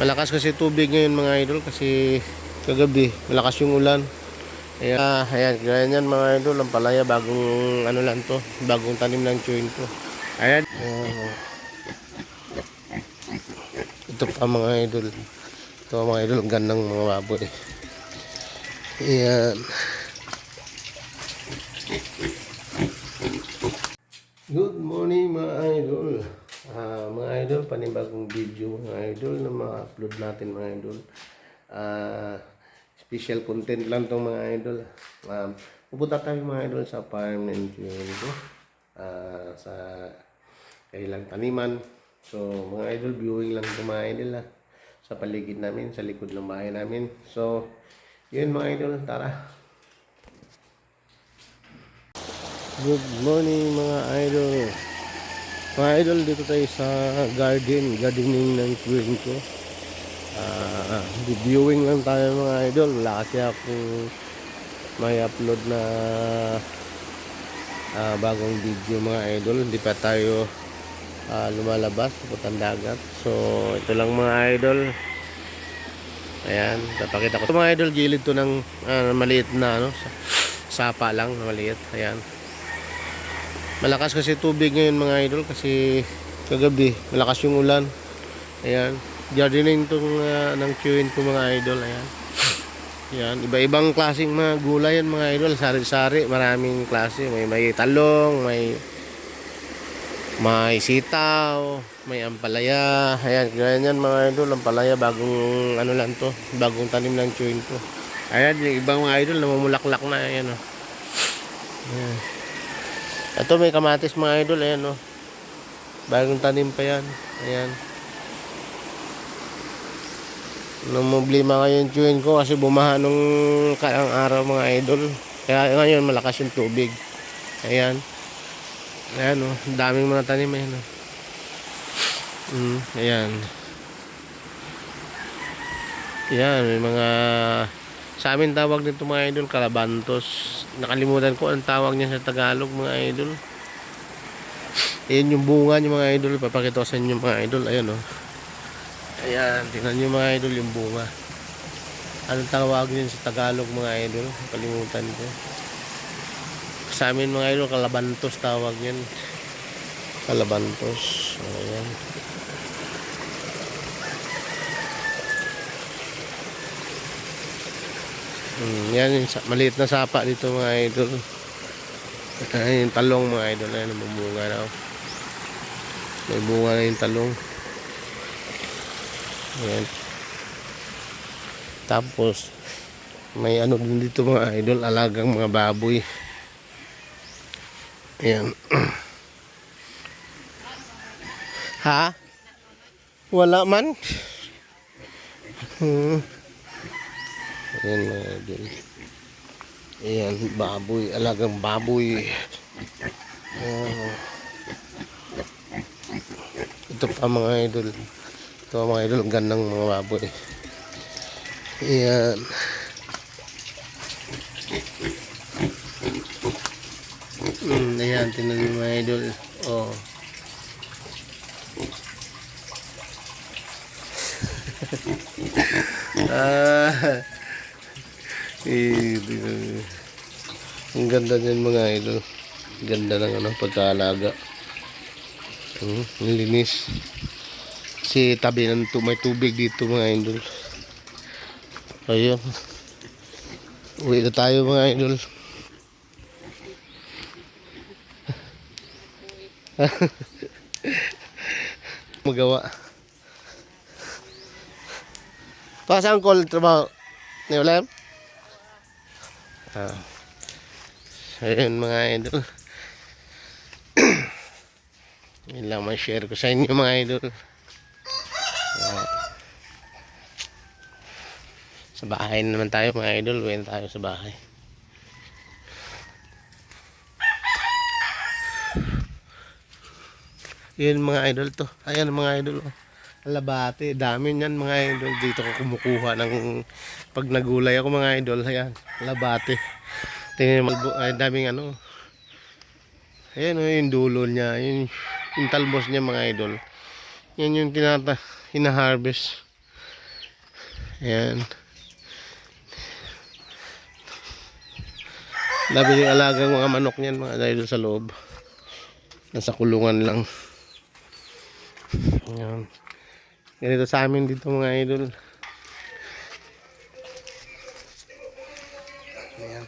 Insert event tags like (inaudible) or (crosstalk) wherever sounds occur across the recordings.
Malakas kasi tubig ngayon mga idol kasi kagabi malakas yung ulan. Ayan, ah, ayan, ganyan mga idol, ang palaya bagong ano lang to, bagong tanim ng chewin ko. Ayan. Oh. Ito pa mga idol. Ito mga idol, ang gandang mga baboy. Ayan. Good morning mga idol. Ah, mga idol, panibagong video mga idol na ma-upload natin mga idol. Ah, special content lang tong mga idol. Um, pupunta tayo mga idol sa farm and ko. Ah, sa kailang taniman. So, mga idol, viewing lang ito mga idol ah, sa paligid namin, sa likod ng bahay namin. So, yun mga idol, tara. Good morning mga idol. Mga idol, dito tayo sa garden, gardening ng twin ko. Ah, viewing lang tayo mga idol. Wala kasi akong may upload na ah, bagong video mga idol. Hindi pa tayo ah, lumalabas putang dagat. So, ito lang mga idol. Ayan, papakita ko. Ito mga idol, gilid to ng ah, maliit na ano, sa- sapa lang maliit. Ayan. Malakas kasi tubig ngayon mga idol kasi kagabi malakas yung ulan. Ayan. Gardening tong uh, ng chewin ko mga idol. Ayan. Ayan. Iba-ibang klaseng mga gulay yan mga idol. Sari-sari. Maraming klase. May, may talong, may may sitaw, may ampalaya. Ayan. Ganyan mga idol. Ampalaya bagong ano lang to. Bagong tanim ng chewin ko. Ayan. Yung ibang mga idol namumulaklak na. Ayan o. Ayan. Ito may kamatis mga idol, ayan oh. Bagong tanim pa yan. Ayan. Namumblima ngayon chewin ko kasi bumaha nung karang araw mga idol. Kaya ngayon malakas yung tubig. Ayan. Ayan oh, daming mga tanim ayan oh. Mm, ayan. Ayan, may mga sa amin tawag nito mga idol, kalabantos. Nakalimutan ko ang tawag niya sa Tagalog mga idol. Ayan yung bunga niya mga idol. Papakita ko sa inyo mga idol. Ayan o. Oh. Ayan, tingnan niyo mga idol yung bunga. Anong tawag niya sa Tagalog mga idol? Kalimutan ko. Sa amin mga idol, kalabantos tawag niyan. Kalabantos. Ayan. Hmm, yan yung maliit na sapa dito mga idol. Ayan yung talong mga idol. Ayan, bumunga na. oh. May bunga na yung talong. Ayan. Tapos, may ano din dito mga idol. Alagang mga baboy. Ayan. (clears throat) ha? Wala man? Hmm. Ayan mga idol. Ayan, baboy. Alagang baboy. Ayan. Ito pa mga idol. Ito mga idol. Ang gandang mga baboy. Ayan. Mm, ayan, tinan mga idol. Oh. (laughs) ah. Eh, ang ganda niyan mga idol. Ganda ng ano, pagkaalaga. Hmm, linis. Kasi tabi ng may tubig dito mga idol. Ayun. Uwi na tayo mga idol. (laughs) Magawa. Sa angkol trabaho. Ni Ulam? Ah. Ayun mga idol. (clears throat) Yun lang may share ko sa inyo mga idol. Ah. Sa bahay na naman tayo mga idol. Uwi tayo sa bahay. Yun mga idol to. Ayan mga idol. oh. Alabate. Dami niyan mga idol. Dito ko kumukuha ng pag nagulay ako mga idol. Ayan. Alabate. Tingnan mo. Ay, daming ano. Ayan o yung dulo niya. Yung, yung talbos niya mga idol. Yan yung tinata, hina-harvest. Ayan. Labi yung alagang mga manok niyan, mga dahil sa loob. Nasa kulungan lang. Ayan. Ganito sa amin dito mga idol. Ayan.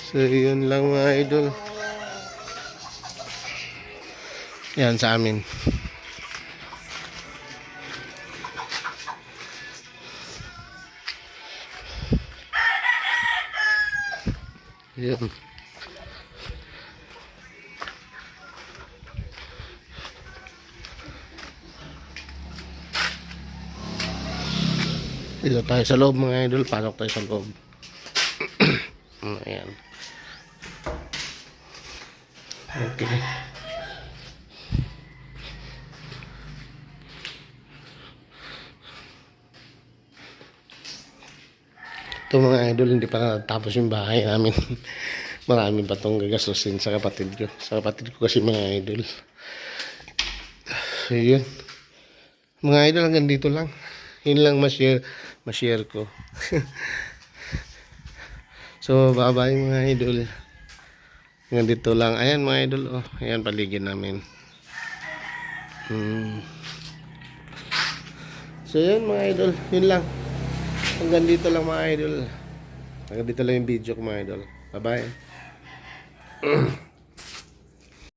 So, yun lang mga idol. Yan sa amin. Yun. Dito tayo sa loob mga idol. Pasok tayo sa loob. (clears throat) Ayan. Okay. Ito mga idol, hindi pa natapos yung bahay namin. (laughs) Marami pa itong gagastusin sa kapatid ko. Sa kapatid ko kasi mga idol. So, yun. Mga idol, hanggang dito lang. Yun lang ma-share, ma-share ko. (laughs) so, bye-bye mga idol. Hanggang dito lang. Ayan mga idol. Oh, ayan paligid namin. Hmm. So, yun mga idol. Yun lang. Hanggang dito lang mga idol. Hanggang dito lang yung video ko mga idol. Bye-bye. (clears throat)